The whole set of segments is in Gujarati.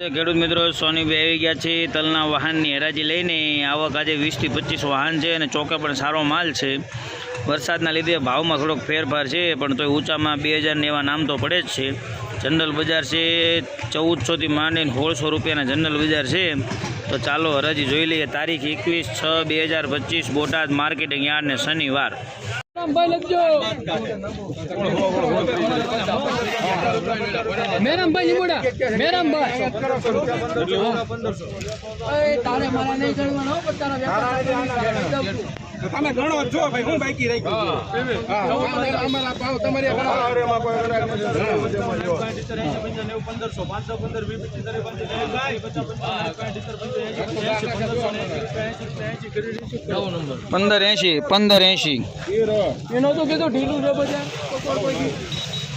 ખેડૂત મિત્રો સોનીભાઈ આવી ગયા છે તલના વાહનની હરાજી લઈને. આવક આજે વીસથી પચીસ વાહન છે અને ચોકે પણ સારો માલ છે. વરસાદના લીધે ભાવમાં થોડોક ફેરફાર છે, પણ તોય ઊંચામાં બે હજારને એવા નામ તો પડે જ છે. જનરલ બજાર છે, ચૌદસોથી માંડીને સોળસો રૂપિયાના જનરલ બજાર છે. તો ચાલો હરાજી જોઈ લઈએ. તારીખ એકવીસ છ બે હજાર પચીસ, બોટાદ માર્કેટિંગ યાર્ડ ને શનિવાર મેરામભાઈ લીમોડા મેરામભાઈ. તારે મારા નહીં ગણવાનો પણ તારા વેપાર તમે ગણો છો ભાઈ હું બાકી ગયું પંદર એંશી પંદર એંશી. એનો તો કીધું ઢીલું છે નંબર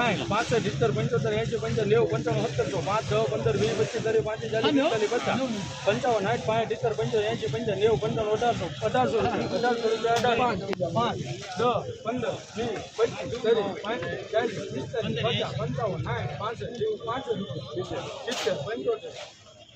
સાઠ પાસઠ સિત્તેર પંચોતેર એસી પંચોતેર નેવું પંચાવન સત્તરસો પાંચ છ પંદર વીસ પચીસ ત્રીસ પાંત્રીસ ચાલીસ પિસ્તાલીસ પચાસ. પંચાવન સાઠ પાંચ સિત્તેર પંચોતેર એસી પંચોતેર નેવું પંચાવન અઢારસો. અઢારસો અઢારસો રૂપિયા અઢાર. પાંચ. દસ પંદર વીસ પચીસ ત્રીસ પાંત્રીસ ચાલીસ પિસ્તાલીસ પચાસ પંચાવન સાઠ પાસઠ સિત્તેર પંચોતેર.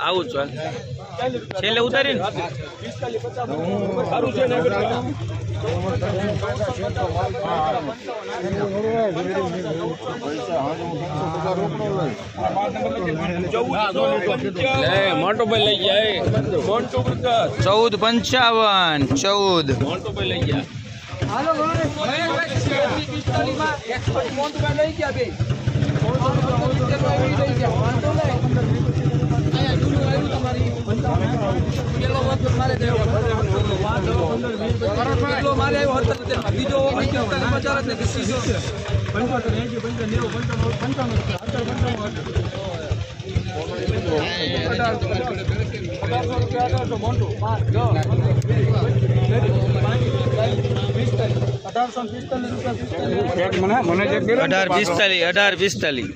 આવું છું છેલ્લે ઉતારી ને પિસ્તાલીસ સારું છે મોટો ભાઈ લઈ ગયા ચૌદ પંચાવન ચૌદ. મોટો ભાઈ લઈ ગયા. હાલો મોહનભાઈ લઈ ગયા બે. લઈ ગયા વાંધો નહીં અહીંયા જૂનું આવ્યું તમારી પેલો વખત મારે કેટલો મારે આવ્યો હતો બીજો ઓગણીસ જ ને પંચોતેર એસી પંચાવન નેવું પંચાવન પંચાવન અઢાર પંચાવન પિસ્તાલીસ અઢાર પિસ્તાલીસ